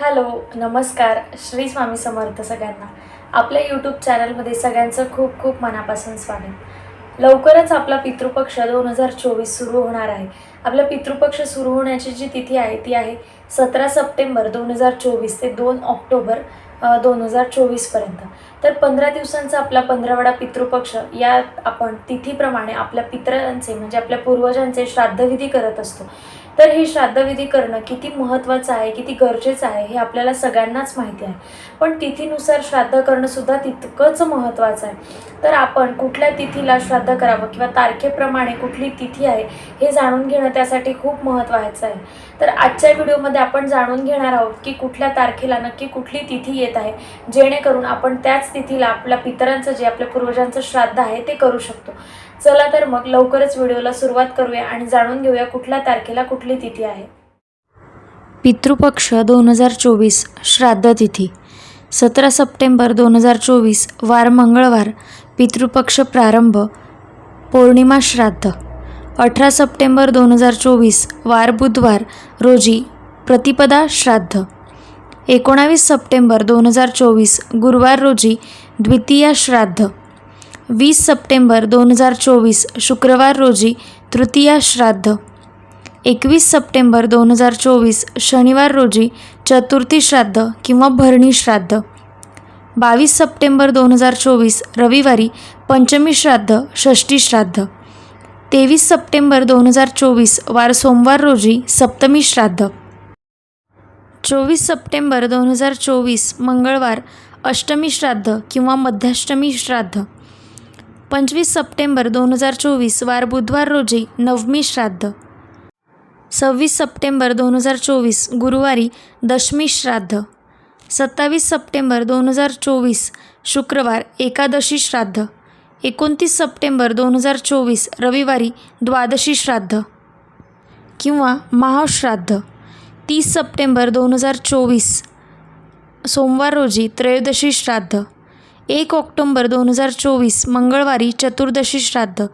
Hello नमस्कार श्री स्वामी समर्थ सगळ्यांना. आपल्या यूट्यूब चॅनलमध्ये सगळ्यांचं खूप खूप मनापासून स्वागत. लवकरच आपला पितृपक्ष दोन हजार चोवीस सुरू होणार आहे. आपला पितृपक्ष सुरू होण्याची जी तिथी आहे ती आहे सतरा सप्टेंबर दोन हजार चोवीस ते दोन ऑक्टोबर दोन हजार चोवीसपर्यंत तर पंधरा दिवसांचा आपला पंधरावडा पितृपक्ष यात आपण तिथीप्रमाणे आपल्या पितरांचे म्हणजे आपल्या पूर्वजांचे श्राद्धविधी करत असतो. तर हे श्राद्धविधी करणं किती महत्त्वाचं आहे किती गरजेचं आहे हे आपल्याला सगळ्यांनाच माहिती आहे. पण तिथीनुसार श्राद्ध करणंसुद्धा तितकंच महत्त्वाचं आहे. तर आपण कुठल्या तिथीला श्राद्ध करावं किंवा तारखेप्रमाणे कुठली तिथी आहे हे जाणून घेणं त्यासाठी खूप महत्त्वाचं आहे. तर आजच्या व्हिडिओमध्ये आपण जाणून घेणार आहोत की कुठल्या तारखेला नक्की कुठली तिथी येत आहे जेणेकरून आपण त्याच तिथीला आपल्या पितरांचं जे आपल्या पूर्वजांचं श्राद्ध आहे ते करू शकतो. चला तर मग लवकरच व्हिडिओला सुरुवात करूया आणि जाणून घेऊया कुठल्या तारखेला कुठली तिथी आहे. पितृपक्ष दोन हजार चोवीस श्राद्ध तिथी. सतरा सप्टेंबर दोन हजार चोवीस वार मंगळवार पितृपक्ष प्रारंभ पौर्णिमा श्राद्ध. अठरा सप्टेंबर दोन हजार चोवीस वार बुधवार रोजी प्रतिपदा श्राद्ध. एकोणावीस सप्टेंबर दोन हजार चोवीस गुरुवार रोजी द्वितीया श्राद्ध. वीस सप्टेंबर दोन हजार चोवीस शुक्रवार रोजी तृतीया श्राद्ध. एकवीस सप्टेंबर दोन हजार चोवीस शनिवार रोजी चतुर्थी श्राद्ध किंवा भरणी श्राद्ध. बावीस सप्टेंबर दोन हजार चोवीस रविवारी पंचमी श्राद्ध षष्ठी श्राद्ध. तेवीस सप्टेंबर दोन हजार चोवीस वार सोमवार रोजी सप्तमी श्राद्ध. चोवीस सप्टेंबर दोन हजार चोवीस मंगळवार अष्टमी श्राद्ध किंवा मध्याष्टमी श्राद्ध. पंचवीस सप्टेंबर दोन हजार चोवीस वार बुधवार रोजी नवमी श्राद्ध. सव्वीस सप्टेंबर दोन हजार चोवीस गुरुवारी दशमी श्राद्ध. सत्तावीस सप्टेंबर दोन हजार चोवीस शुक्रवार एकादशी श्राद्ध. एकोणतीस सप्टेंबर दोन हजार चोवीस रविवारी द्वादशी श्राद्ध. किंवा महाश्राद्ध. तीस सप्टेंबर दोन हजार चोवीस सोमवार रोजी त्रयोदशी श्राद्ध. एक ऑक्टोंबर दोन हजार चोवीस मंगळवारी चतुर्दशी श्राद्ध.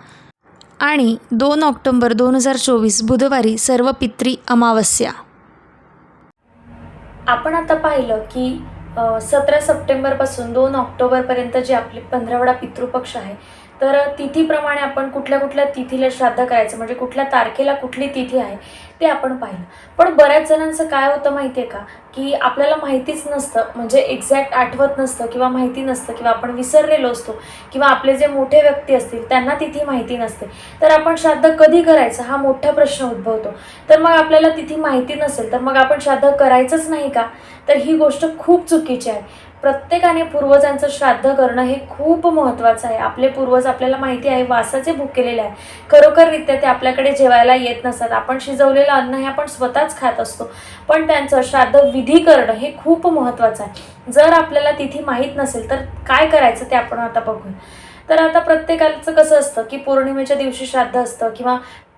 आणि दोन ऑक्टोंबर दोन हजार चोवीस बुधवारी सर्व पित्री अमावस्या. आपण आता पाहिलं की सतरा सप्टेंबरपासून दोन ऑक्टोबरपर्यंत जे आपले पंधरावडा पितृपक्ष आहे तर तिथीप्रमाणे आपण कुठल्या कुठल्या तिथीला श्राद्ध करायचं म्हणजे कुठल्या तारखेला कुठली तिथी आहे ते आपण पाहिलं. पण बऱ्याच जणांचं काय होतं माहिती आहे का? की आपल्याला माहितीच नसतं म्हणजे एक्झॅक्ट आठवत नसतं किंवा माहिती नसतं किंवा आपण विसरलेलो असतो किंवा आपले जे मोठे व्यक्ती असतील त्यांना तिथी माहिती नसते. तर आपण श्राद्ध कधी करायचं हा मोठा प्रश्न उद्भवतो. तर मग आपल्याला तिथी माहिती नसेल तर मग आपण श्राद्ध करायचंच नाही का? तर ही गोष्ट खूप चुकीची आहे. प्रत्येकाने पूर्वजांचं श्राद्ध करणं हे खूप महत्त्वाचं आहे. आपले पूर्वज आपल्याला माहिती आहे वासाचे भुकेलेले आहे. खरोखररित्या ते आपल्याकडे जेवायला येत नसतात. आपण शिजवलेलं अन्न हे आपण स्वतःच खात असतो. पण त्यांचं श्राद्ध विधी करणं हे खूप महत्त्वाचं आहे. जर आपल्याला तिथी माहीत नसेल तर काय करायचं ते आपण आता बघूया. तर आता प्रत्येकाचं कसं असतं की पौर्णिमेच्या दिवशी श्राद्ध असतं किंवा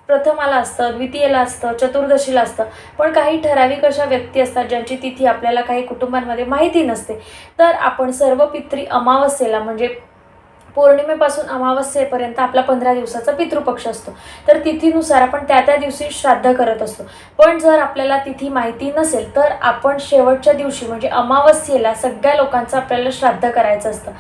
प्रथमाला असतं द्वितीयेला असतं चतुर्दशीला असतं. पण काही ठराविक अशा व्यक्ती असतात ज्यांची तिथी आपल्याला काही कुटुंबांमध्ये माहिती नसते. तर आपण सर्व पित्री अमावस्येला म्हणजे पौर्णिमेपासून अमावस्येपर्यंत आपला पंधरा दिवसाचा पितृपक्ष असतो. तर तिथीनुसार आपण त्या त्या दिवशी श्राद्ध करत असतो. पण जर आपल्याला तिथी माहिती नसेल तर आपण शेवटच्या दिवशी म्हणजे अमावस्येला सगळ्या लोकांचं आपल्याला श्राद्ध करायचं असतं.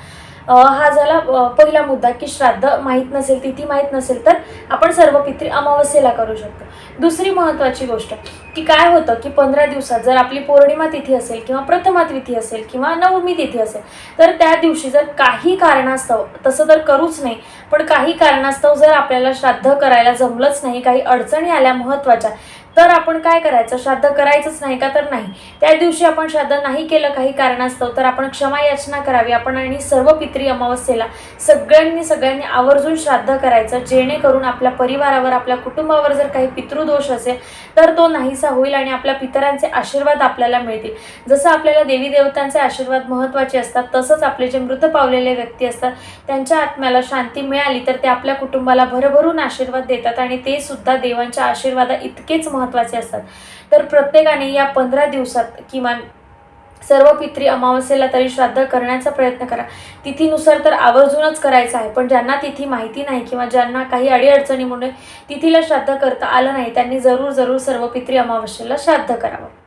हा झाला पहिला मुद्दा की श्राद्ध माहीत नसेल तिथी माहीत नसेल तर आपण सर्व पित्री अमावस्येला करू शकतो. दुसरी महत्त्वाची गोष्ट की काय होतं की पंधरा दिवसात जर आपली पौर्णिमा तिथी असेल किंवा प्रथमा तिथी असेल किंवा नवमी तिथी असेल तर त्या दिवशी जर काही कारणास्तव तसं तर करूच नाही पण काही कारणास्तव जर आपल्याला श्राद्ध करायला जमलंच नाही काही अडचणी आल्या महत्त्वाच्या तर आपण काय करायचं? श्राद्ध करायचंच नाही का तर नाही. त्या दिवशी आपण श्राद्ध नाही केलं काही कारणास्तव तर आपण क्षमा याचना करावी. आपण आणि सर्व पित्री अमावस्येला सगळ्यांनी सगळ्यांनी आवर्जून श्राद्ध करायचं. जेणेकरून आपल्या परिवारावर आपल्या कुटुंबावर जर काही पितृदोष असेल तर तो नाहीसा होईल आणि आपल्या पितरांचे आशीर्वाद आपल्याला मिळतील. जसं आपल्याला देवी देवतांचे आशीर्वाद महत्त्वाचे असतात तसंच आपले जे मृत पावलेले व्यक्ती असतात त्यांच्या आत्म्याला शांती मिळाली तर ते आपल्या कुटुंबाला भरभरून आशीर्वाद देतात आणि ते सुद्धा देवांच्या आशीर्वादा इतकेच महत्त्वाचे असतात. तर प्रत्येकाने या पंधरा दिवसात किमान सर्व पित्री अमावस्येला तरी श्राद्ध करण्याचा प्रयत्न करा. तिथीनुसार तर आवर्जूनच करायचं आहे पण ज्यांना तिथी माहिती नाही किंवा ज्यांना काही अडीअडचणीमुळे तिथीला श्राद्ध करता आलं नाही त्यांनी जरूर जरूर सर्व पित्री अमावस्येला श्राद्ध करावं.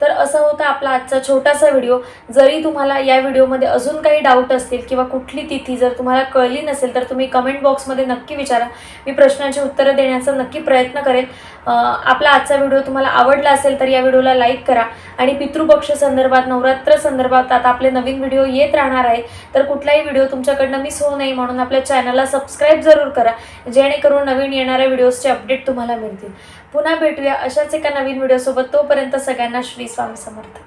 तर असं होता आपला आजचा छोटासा व्हिडिओ. जरी तुम्हाला या व्हिडिओमध्ये अजून काही डाऊट असतील किंवा कुठली तिथी जर तुम्हाला कळली नसेल तर तुम्ही कमेंट बॉक्समध्ये नक्की विचारा. मी प्रश्नांची उत्तरं देण्याचा नक्की प्रयत्न करेन आपला आजचा व्हिडिओ तुम्हाला आवडला असेल तर या व्हिडिओला लाईक करा. आणि पितृपक्ष संदर्भात नवरात्र संदर्भात आता आपले नवीन व्हिडिओ येत राहणार आहे. तर कुठलाही व्हिडिओ तुमच्याकडनं मिस होऊ नये म्हणून आपल्या चॅनलला सबस्क्राईब जरूर करा. जेणेकरून नवीन येणाऱ्या व्हिडिओजचे अपडेट तुम्हाला मिळतील. पुन्हा भेटूया अशाच एका नवीन व्हिडिओसोबत तोपर्यंत सगळ्यांना श्री स्वामी समर्थ.